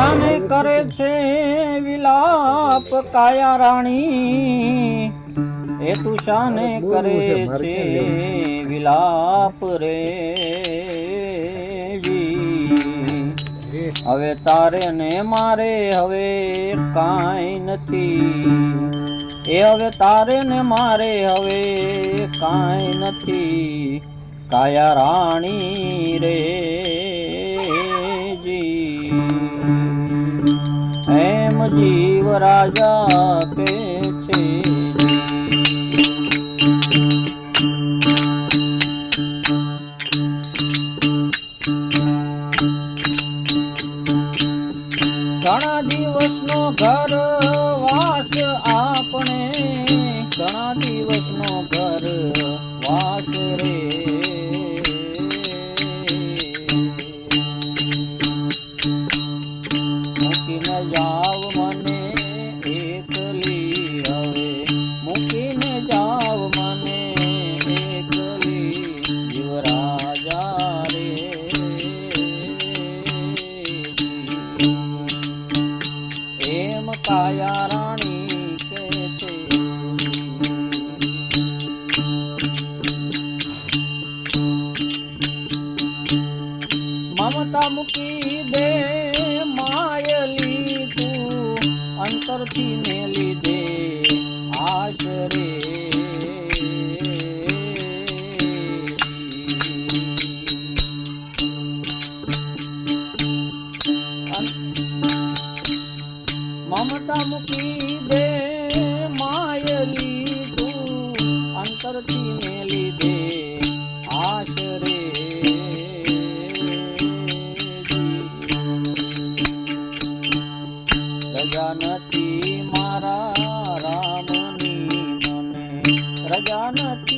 શાને કરે છે વિલાપ કાયા રાણી. એ તુષાને કરે છે વિલાપ રે હવે તારે ને મારે હવે કાંઈ નથી. એ હવે તારે ને મારે હવે કાંઈ નથી. કાયા રાણી રે જીવ રાજા કે છે. ઘણા દિવસનો ઘર આપણે ઘણા દિવસનો ઘર વાસ રે. મૂકીને રજા નથી મારા રામની મને. રજા નથી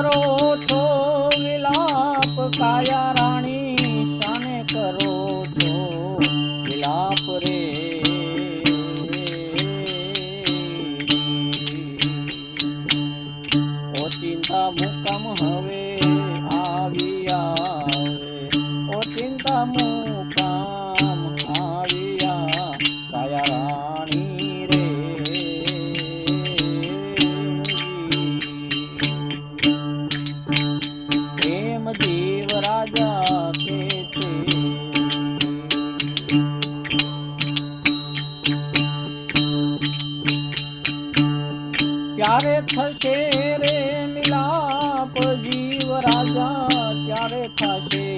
કરો છો વિલાપ કાયા ક્યારે થશે રે મિલાપ જીવ રાજા ક્યારે થશે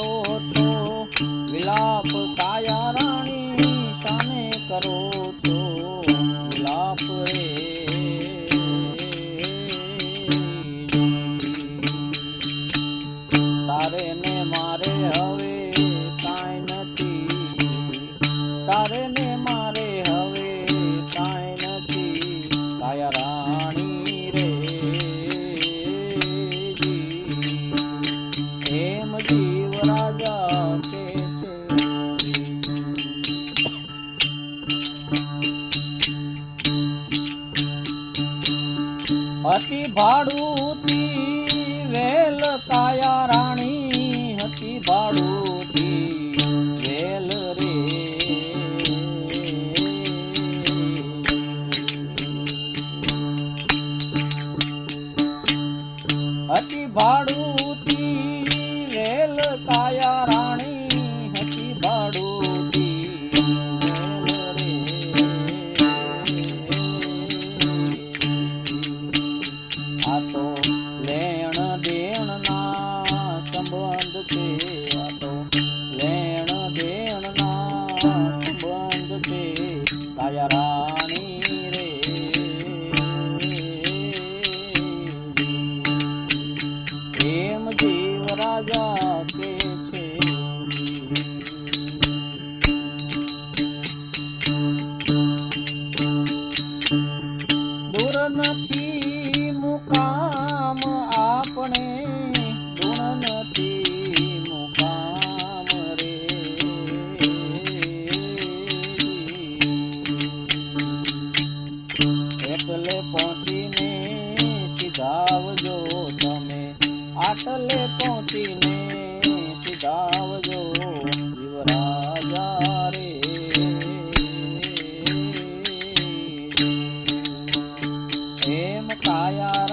otro vilap kaya Eh, mo.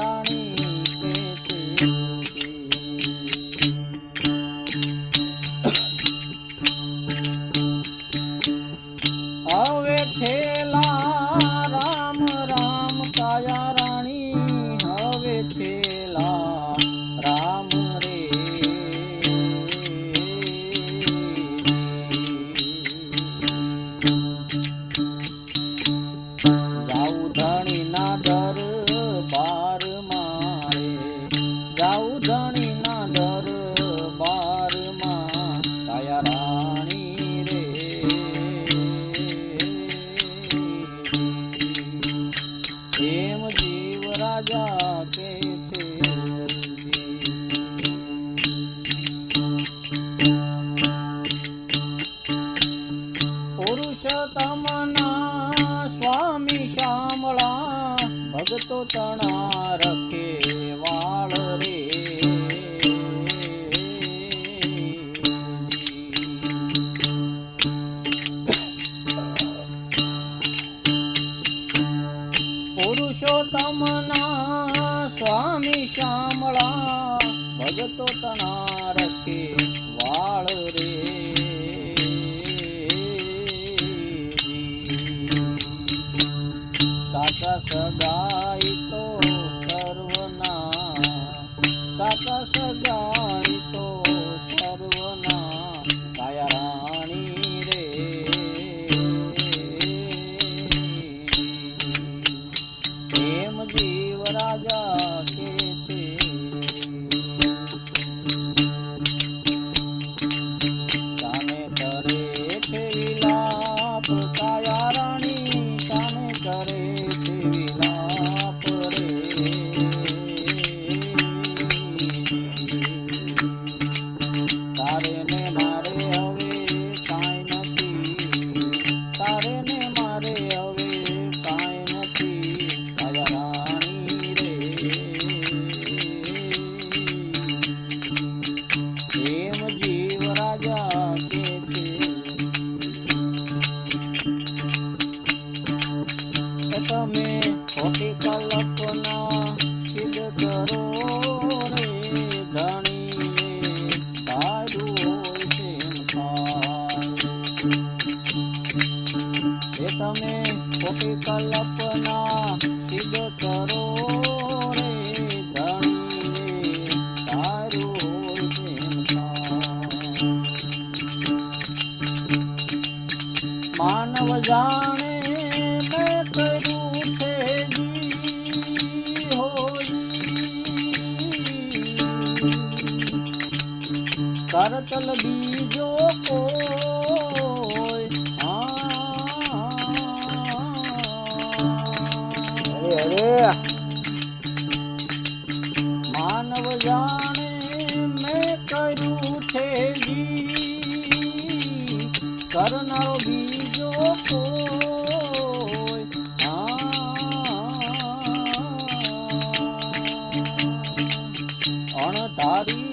નાથ ગાય તો સર્વના કાકા સગાય તો સર્વના રાજા તમે ખોટી કલ્પના દલાલ બીજો કોઈ. અરે માનવ જાણે મેં કર્યું છે જી. કરનારો બીજો કોઈ. અણધારી